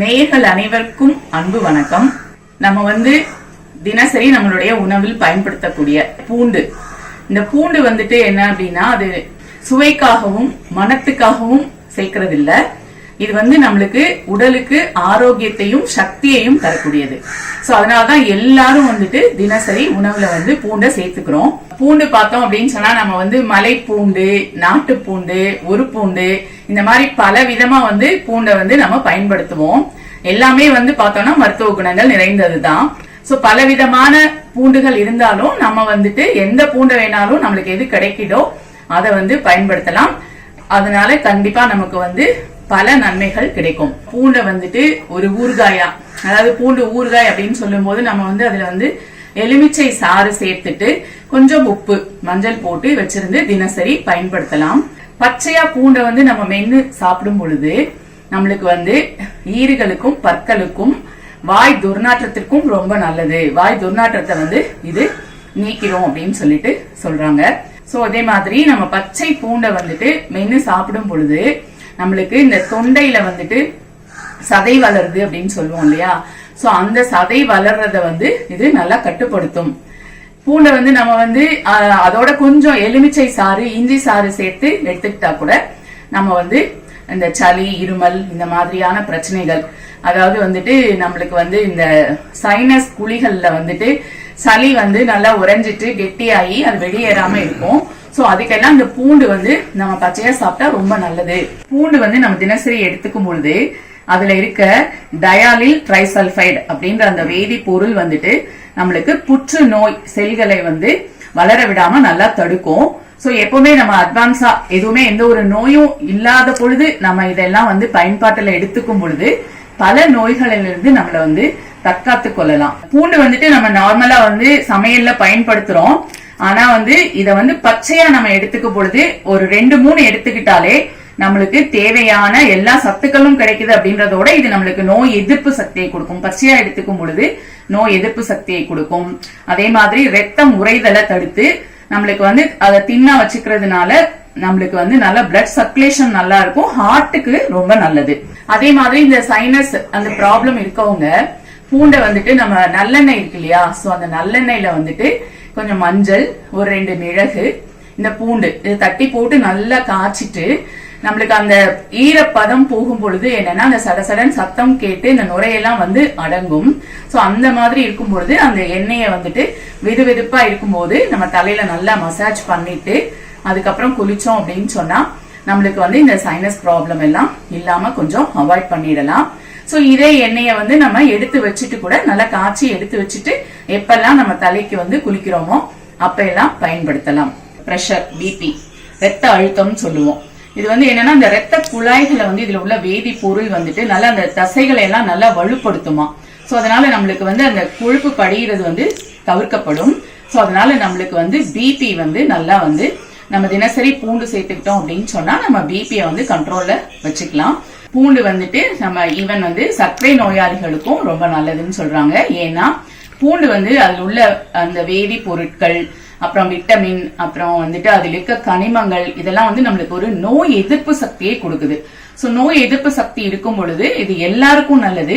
நேயர்கள் அனைவருக்கும் அன்பு வணக்கம். நம்ம வந்து தினசரி நம்மளுடைய உணவில் பயன்படுத்தக்கூடிய பூண்டு. இந்த பூண்டு வந்துட்டு என்ன அப்படின்னா அது சுவைக்காகவும் மனத்துக்காகவும் சேர்க்கறது இது வந்து நம்மளுக்கு உடலுக்கு ஆரோக்கியத்தையும் சக்தியையும் தரக்கூடியது. சோ அதனாலதான் எல்லாரும் வந்துட்டு தினசரி உணவுல வந்து பூண்டை சேர்த்துக்கிறோம். பூண்டு பார்த்தோம் அப்படின்னு சொன்னா நம்ம வந்து மலை பூண்டு நாட்டு பூண்டு ஒரு பூண்டு இந்த மாதிரி பல விதமா வந்து பூண்டை வந்து நம்ம பயன்படுத்துவோம். எல்லாமே வந்து பார்த்தோம்னா மருத்துவ குணங்கள் நிறைந்ததுதான். சோ பல விதமான பூண்டுகள் இருந்தாலும் நம்ம வந்துட்டு எந்த பூண்டை வேணாலும் நம்மளுக்கு எது கிடைக்கிதோ அதை வந்து பயன்படுத்தலாம். அதனால கண்டிப்பா நமக்கு வந்து பல நன்மைகள் கிடைக்கும். பூண்டை வந்துட்டு ஒரு ஊறுகாயா அதாவது பூண்டு ஊறுகாய் அப்படின்னு சொல்லும் போது நம்ம வந்து அதுல வந்து எலுமிச்சை சாறு சேர்த்துட்டு கொஞ்சம் உப்பு மஞ்சள் போட்டு வச்சிருந்து தினசரி பயன்படுத்தலாம். பச்சையா பூண்டை வந்து நம்ம மென்னு சாப்பிடும் பொழுது நம்மளுக்கு வந்து ஈறுகளுக்கும் பற்களுக்கும் வாய் துர்நாற்றத்திற்கும் ரொம்ப நல்லது. வாய் துர்நாற்றத்தை வந்து இது நீக்கிறோம் அப்படின்னு சொல்லிட்டு சொல்றாங்க. சோ அதே மாதிரி நம்ம பச்சை பூண்டை வந்துட்டு மென்னு சாப்பிடும் பொழுது நம்மளுக்கு இந்த தொண்டையில வந்துட்டு சதை வளருது அப்படின்னு சொல்லுவோம் இல்லையா? சோ அந்த சதை வளர்றத வந்து இது நல்லா கட்டுப்படுத்தும். பூண்டை வந்து நம்ம வந்து அதோட கொஞ்சம் எலுமிச்சை சாறு இஞ்சி சாறு சேர்த்து எடுத்துக்கிட்டா கூட நம்ம வந்து இந்த சளி இருமல் இந்த மாதிரியான பிரச்சனைகள் அதாவது வந்துட்டு நம்மளுக்கு வந்து இந்த சைனஸ் குழிகள்ல வந்துட்டு சளி வந்து நல்லா உறைஞ்சிட்டு கெட்டியாகி அது வெளியேறாம இருக்கும். சோ அதுக்கெல்லாம் இந்த பூண்டு வந்து நம்ம பச்சையா சாப்பிட்டா ரொம்ப நல்லது. பூண்டு வந்து நம்ம தினசரி எடுத்துக்கும் பொழுது அதுல இருக்க டயாலில் ட்ரைசல்ஃபைடு அப்படின்ற அந்த வேதி பொருள் வந்துட்டு நம்மளுக்கு புற்று நோய் செல்களை வந்து வளர விடாம நல்லா தடுக்கும். சோ எப்பவுமே நம்ம அட்வான்ஸா எதுவுமே எந்த ஒரு நோயும் இல்லாத பொழுது நம்ம இதெல்லாம் வந்து பயன்பாட்டுல எடுத்துக்கும் பொழுது பல நோய்களிலிருந்து நம்மள வந்து தற்காத்து கொள்ளலாம். பூண்டு வந்துட்டு நம்ம நார்மலா வந்து சமையல்ல பயன்படுத்துறோம். ஆனா வந்து இத வந்து பச்சையா நம்ம எடுத்துக்கும் பொழுது ஒரு ரெண்டு மூணு எடுத்துக்கிட்டாலே நம்மளுக்கு தேவையான எல்லா சத்துக்களும் கிடைக்குது அப்படின்றதோட இது நம்மளுக்கு நோய் எதிர்ப்பு சக்தியை கொடுக்கும். பச்சையா எடுத்துக்கும் பொழுது நோய் எதிர்ப்பு சக்தியை கொடுக்கும். அதே மாதிரி ரத்தம் உறைதலை தடுத்து நம்மளுக்கு வந்து அதை தின்னா வச்சுக்கிறதுனால நம்மளுக்கு வந்து நல்ல பிளட் சர்க்குலேஷன் நல்லா இருக்கும். ஹார்ட்டுக்கு ரொம்ப நல்லது. அதே மாதிரி இந்த சைனஸ் அந்த ப்ராப்ளம் இருக்கவங்க பூண்டை வந்துட்டு நம்ம நல்லெண்ணெய் இருக்கு இல்லையா? சோ அந்த நல்லெண்ணெயில வந்துட்டு கொஞ்சம் மஞ்சள் ஒரு ரெண்டு மிளகு இந்த பூண்டு இதை தட்டி போட்டு நல்லா காய்ச்சிட்டு நம்மளுக்கு அந்த ஈரப்பதம் போகும் பொழுது என்னன்னா அந்த சடசடன் சத்தம் கேட்டு இந்த நுரையெல்லாம் வந்து அடங்கும். சோ அந்த மாதிரி இருக்கும் பொழுது அந்த எண்ணெயை வந்துட்டு வெது வெதுப்பா இருக்கும்போது நம்ம தலையில நல்லா மசாஜ் பண்ணிட்டு அதுக்கப்புறம் குளிச்சோம் அப்படின்னு சொன்னா நம்மளுக்கு வந்து இந்த சைனஸ் ப்ராப்ளம் எல்லாம் இல்லாம கொஞ்சம் அவாய்ட் பண்ணிடலாம். ஸோ இதே எண்ணெயை வந்து நம்ம எடுத்து வச்சுட்டு கூட நல்லா காய்ச்சி எடுத்து வச்சுட்டு எப்பெல்லாம் நம்ம தலைக்கு வந்து குளிக்கிறோமோ அப்ப எல்லாம் பயன்படுத்தலாம் ப்ரெஷர் பிபி ரத்த அழுத்தம்னு சொல்லுவோம். இது வந்து என்னன்னா இந்த ரத்த குழாய்களை வந்து இதுல உள்ள வேதி பொருள் வந்துட்டு நல்லா அந்த தசைகளை எல்லாம் நல்லா வலுப்படுத்துமா. ஸோ அதனால நம்மளுக்கு வந்து அந்த கொழுப்பு படிகிறது வந்து தவிர்க்கப்படும். ஸோ அதனால நம்மளுக்கு வந்து பிபி வந்து நல்லா வந்து நம்ம தினசரி பூண்டு சேர்த்துக்கிட்டோம் அப்படின்னு சொன்னா நம்ம பிபியை வந்து கண்ட்ரோல்ல வச்சுக்கலாம். பூண்டு வந்துட்டு நம்ம ஈவன் வந்து சர்க்கரை நோயாளிகளுக்கும் ரொம்ப நல்லதுன்னு சொல்றாங்க. ஏன்னா பூண்டு வந்து அதில் உள்ள அந்த வேதி பொருட்கள் அப்புறம் விட்டமின் அப்புறம் வந்துட்டு அதில் இருக்க கனிமங்கள் இதெல்லாம் வந்து நம்மளுக்கு ஒரு நோய் எதிர்ப்பு சக்தியை கொடுக்குது. ஸோ நோய் எதிர்ப்பு சக்தி இருக்கும் பொழுது இது எல்லாருக்கும் நல்லது.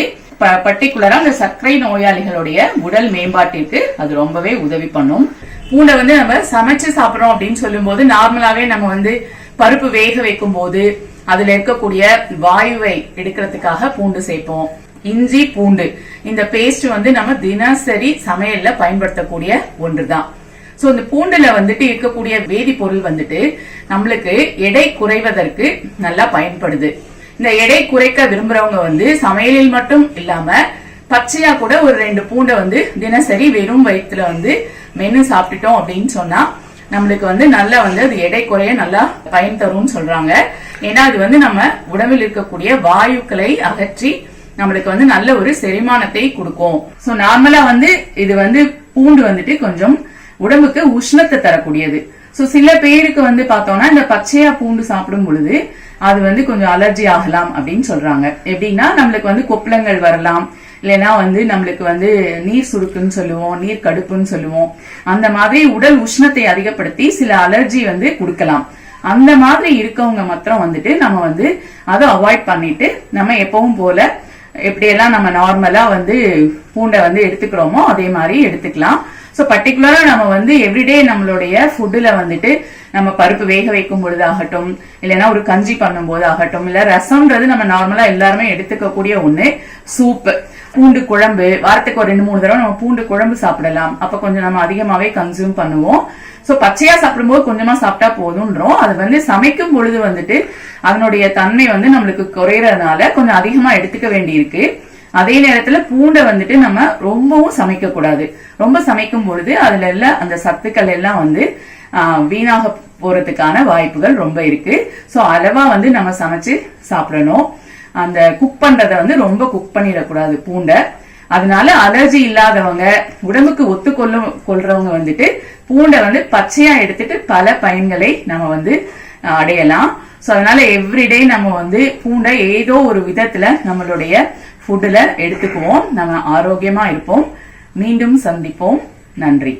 பர்டிகுலரா அந்த சர்க்கரை நோயாளிகளுடைய உடல் மேம்பாட்டிற்கு அது ரொம்பவே உதவி பண்ணும். பூண்டை வந்து நம்ம சமைச்சு சாப்பிடுறோம் அப்படின்னு சொல்லும்போது நார்மலாவே நம்ம வந்து பருப்பு வேக வைக்கும் போது அதுல இருக்கக்கூடிய வாயுவை எடுக்கிறதுக்காக பூண்டு சேர்ப்போம். இஞ்சி பூண்டு. இந்த பேஸ்ட் வந்து நம்ம தினசரி சமையல்ல பயன்படுத்தக்கூடிய ஒன்றுதான். சோ இந்த பூண்டுல வந்துட்டு இருக்கக்கூடிய வேதிப்பொருள் வந்துட்டு நம்மளுக்கு எடை குறைவதற்கு நல்லா பயன்படுது. இந்த எடை குறைக்க விரும்புறவங்க வந்து சமையலில் மட்டும் இல்லாம பச்சையா கூட ஒரு ரெண்டு பூண்டை வந்து தினசரி வெறும் வயிற்றுல வந்து மென்னு சாப்பிட்டுட்டோம் அப்படின்னு சொன்னா நம்மளுக்கு வந்து நல்லா வந்து அது எடை குறைய நல்லா பயன் தரும்னு சொல்றாங்க. ஏன்னா அது வந்து நம்ம உடம்பில் இருக்கக்கூடிய வாயுக்களை அகற்றி நம்மளுக்கு வந்து நல்ல ஒரு செரிமானத்தை கொடுக்கும். சோ நார்மலா வந்து இது வந்து பூண்டு வந்துட்டு கொஞ்சம் உடம்புக்கு உஷ்ணத்தை தரக்கூடியது. சோ சில பேருக்கு வந்து பார்த்தோம்னா இந்த பச்சையா பூண்டு சாப்பிடும் பொழுது அது வந்து கொஞ்சம் அலர்ஜி ஆகலாம் அப்படின்னு சொல்றாங்க. எப்படின்னா நம்மளுக்கு வந்து கொப்பளங்கள் வரலாம். இல்லைன்னா வந்து நம்மளுக்கு வந்து நீர் சுருக்குன்னு சொல்லுவோம் நீர் கடுப்புன்னு சொல்லுவோம். அந்த மாதிரி உடல் உஷ்ணத்தை அதிகப்படுத்தி சில அலர்ஜி வந்து கொடுக்கலாம். அந்த மாதிரி இருக்கவங்க மாத்திரம் வந்துட்டு நம்ம வந்து அதை அவாய்ட் பண்ணிட்டு நம்ம எப்பவும் போல எப்படியெல்லாம் நம்ம நார்மலா வந்து பூண்டை வந்து எடுத்துக்கிறோமோ அதே மாதிரி எடுத்துக்கலாம். ஸோ பர்டிகுலரா நம்ம வந்து எவ்ரிடே நம்மளுடைய ஃபுட்டுல வந்துட்டு நம்ம பருப்பு வேக வைக்கும் பொழுது ஆகட்டும் இல்லைன்னா ஒரு கஞ்சி பண்ணும்போது ஆகட்டும் இல்ல ரசம்ன்றது நம்ம நார்மலா எல்லாருமே எடுத்துக்கக்கூடிய ஒண்ணு சூப் பூண்டு குழம்பு வாரத்துக்கு ஒரு ரெண்டு மூணு தடவை நம்ம பூண்டு குழம்பு சாப்பிடலாம். அப்ப கொஞ்சம் நம்ம அதிகமாவே கன்சியூம் பண்ணுவோம். சோ பச்சையா சாப்பிடும்போது கொஞ்சமா சாப்பிட்டா போதும்ன்றோம் அது வந்து சமைக்கும் பொழுது வந்துட்டு அதனுடைய தன்மை வந்து நம்மளுக்கு குறையறதுனால கொஞ்சம் அதிகமா எடுத்துக்க வேண்டியிருக்கு. அதே நேரத்துல பூண்டை வந்துட்டு நம்ம ரொம்பவும் சமைக்க கூடாது ரொம்ப சமைக்கும் பொழுது அதுல எல்லாம் அந்த சத்துக்கள் எல்லாம் வந்து ஆஹ், வீணாக போறதுக்கான வாய்ப்புகள் ரொம்ப இருக்கு. சோ அளவா வந்து நம்ம சமைச்சு சாப்பிடணும். அந்த குக் பண்றத வந்து ரொம்ப குக் பண்ணிடக்கூடாது பூண்டை. அதனால அலர்ஜி இல்லாதவங்க உடம்புக்கு ஒத்துக்கொள்ள கொள்றவங்க வந்துட்டு பூண்டை வந்து பச்சையா எடுத்துட்டு பல பயன்களை நம்ம வந்து அடையலாம். சோ அதனால எவ்ரிடே நம்ம வந்து பூண்டை ஏதோ ஒரு விதத்துல நம்மளுடைய ஃபுட்டுல எடுத்துக்குவோம். நம்ம ஆரோக்கியமா இருப்போம். மீண்டும் சந்திப்போம். நன்றி.